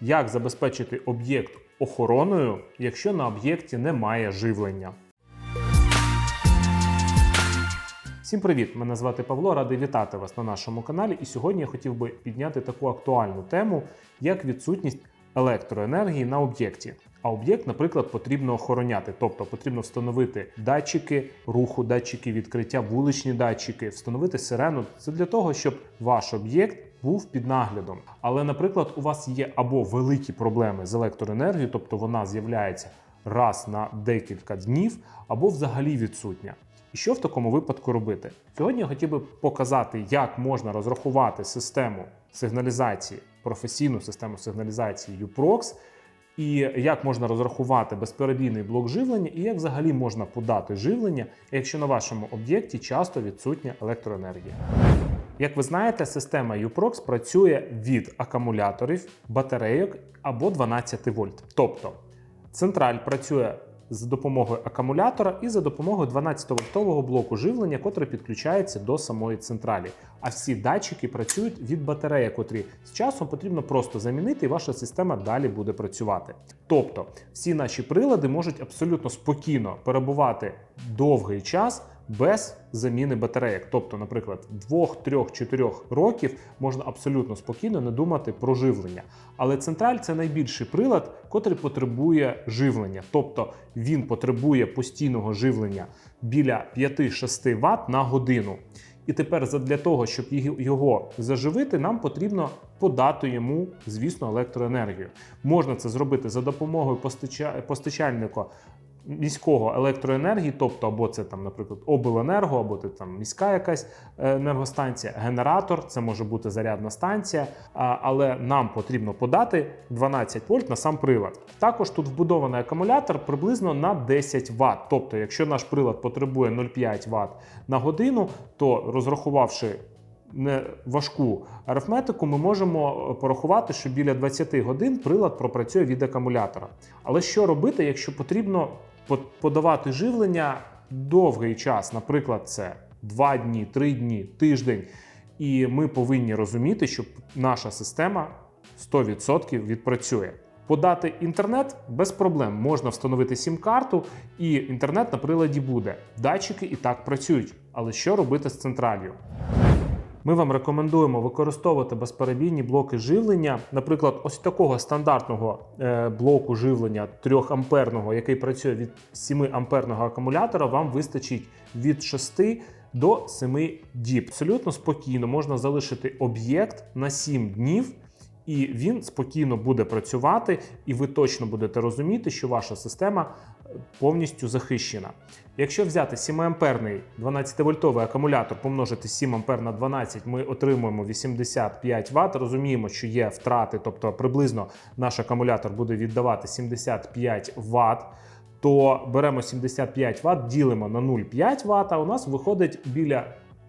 Як забезпечити об'єкт охороною, якщо на об'єкті немає живлення? Всім привіт! Мене звати Павло, радий вітати вас на нашому каналі. І сьогодні я хотів би підняти таку актуальну тему, як відсутність електроенергії на об'єкті. А об'єкт, наприклад, потрібно охороняти, тобто потрібно встановити датчики руху, датчики відкриття, вуличні датчики, встановити сирену. Це для того, щоб ваш об'єкт був під наглядом. Але, наприклад, у вас є або великі проблеми з електроенергією, тобто вона з'являється раз на декілька днів, або взагалі відсутня. І що в такому випадку робити? Сьогодні я хотів би показати, як можна розрахувати систему сигналізації, професійну систему сигналізації UPROX, і як можна розрахувати безперебійний блок живлення, і як взагалі можна подати живлення, якщо на вашому об'єкті часто відсутня електроенергія. Як ви знаєте, система UPROX працює від акумуляторів, батарейок або 12 вольт. Тобто централь працює за допомогою акумулятора і за допомогою 12-вольтового блоку живлення, котрий підключається до самої централі. А всі датчики працюють від батареї, котрі з часом потрібно просто замінити, і ваша система далі буде працювати. Тобто, всі наші прилади можуть абсолютно спокійно перебувати довгий час. Без заміни батареїк, тобто, наприклад, 2, 3, 4 років можна абсолютно спокійно не думати про живлення. Але централь це найбільший прилад, котрий потребує живлення, тобто він потребує постійного живлення біля 5-6 Вт на годину. І тепер для того, щоб його заживити, нам потрібно подати йому, звісно, електроенергію. Можна це зробити за допомогою постачальника міського електроенергії, тобто або це там, наприклад, обленерго, або це там міська якась е, енергостанція, генератор, це може бути зарядна станція, але нам потрібно подати 12 вольт на сам прилад. Також тут вбудований акумулятор приблизно на 10 Вт. Тобто, якщо наш прилад потребує 0,5 Вт на годину, то розрахувавши не важку арифметику, ми можемо порахувати, що біля 20 годин прилад пропрацює від акумулятора. Але що робити, якщо потрібно подавати живлення довгий час, наприклад, це 2 дні, 3 дні, тиждень. І ми повинні розуміти, що наша система 100% відпрацює. Подати інтернет без проблем. Можна встановити сім-карту, і інтернет на приладі буде. Датчики і так працюють. Але що робити з централью? Ми вам рекомендуємо використовувати безперебійні блоки живлення, наприклад, ось такого стандартного е, блоку живлення 3 амперного, який працює від 7 амперного акумулятора, вам вистачить від 6 до 7 діб. Абсолютно спокійно можна залишити об'єкт на 7 днів. І він спокійно буде працювати, і ви точно будете розуміти, що ваша система повністю захищена. Якщо взяти 7-амперний 12-вольтовий акумулятор, помножити 7 ампер на 12, ми отримуємо 85 Вт. Розуміємо, що є втрати, тобто приблизно наш акумулятор буде віддавати 75 Вт. То беремо 75 Вт, ділимо на 0,5 Вт, а у нас виходить біля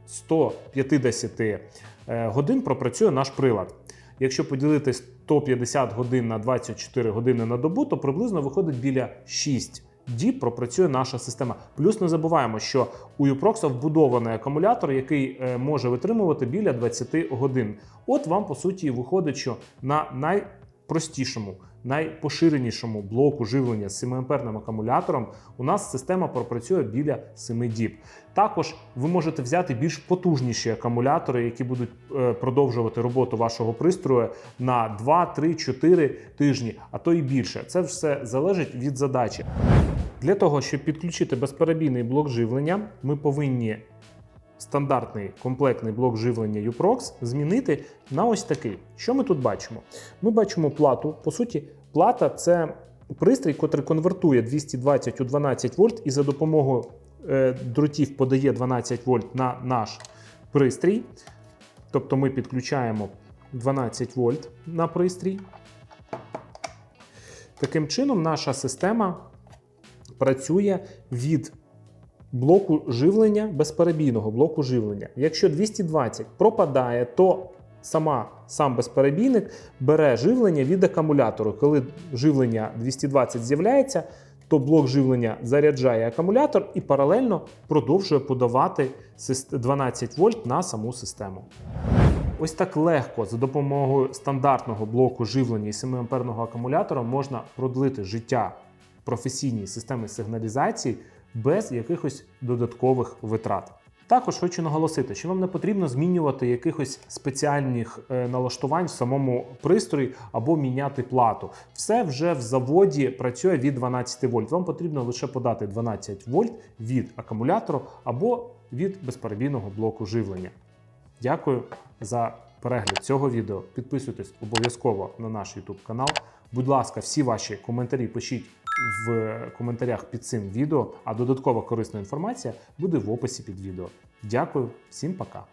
150 е, годин пропрацює наш прилад. Якщо поділити 150 годин на 24 години на добу, то приблизно виходить біля 6 діб пропрацює наша система. Плюс не забуваємо, що у UPROX вбудований акумулятор, який е, може витримувати біля 20 годин. От вам, по суті, виходить, що на найпростішому найпоширенішому блоку живлення з 7-амперним акумулятором у нас система пропрацює біля 7 діб. Також ви можете взяти більш потужніші акумулятори, які будуть е, продовжувати роботу вашого пристрою на 2, 3, 4 тижні, а то і більше. Це все залежить від задачі. Для того, щоб підключити безперебійний блок живлення, ми повинні стандартний комплектний блок живлення UPROX змінити на ось такий. Що ми тут бачимо? Ми бачимо плату. По суті, плата це пристрій, який конвертує 220 у 12 вольт і за допомогою е, дротів подає 12 вольт на наш пристрій. Тобто ми підключаємо 12 вольт на пристрій. Таким чином, наша система працює від блоку живлення безперебійного блоку живлення. Якщо 220 пропадає, то сама сам безперебійник бере живлення від акумулятору. Коли живлення 220 з'являється, то блок живлення заряджає акумулятор і паралельно продовжує подавати 12 вольт на саму систему. Ось так легко за допомогою стандартного блоку живлення і 7 амперного акумулятора можна продлити життя професійній системи сигналізації без якихось додаткових витрат. Також хочу наголосити, що вам не потрібно змінювати якихось спеціальних е, налаштувань в самому пристрої або міняти плату. Все вже в заводі працює від 12 вольт. Вам потрібно лише подати 12 вольт від акумулятора або від безперебійного блоку живлення. Дякую за перегляд цього відео. Підписуйтесь обов'язково на наш YouTube канал. Будь ласка, всі ваші коментарі пишіть в коментарях під цим відео, а додаткова корисна інформація буде в описі під відео. Дякую, всім пока!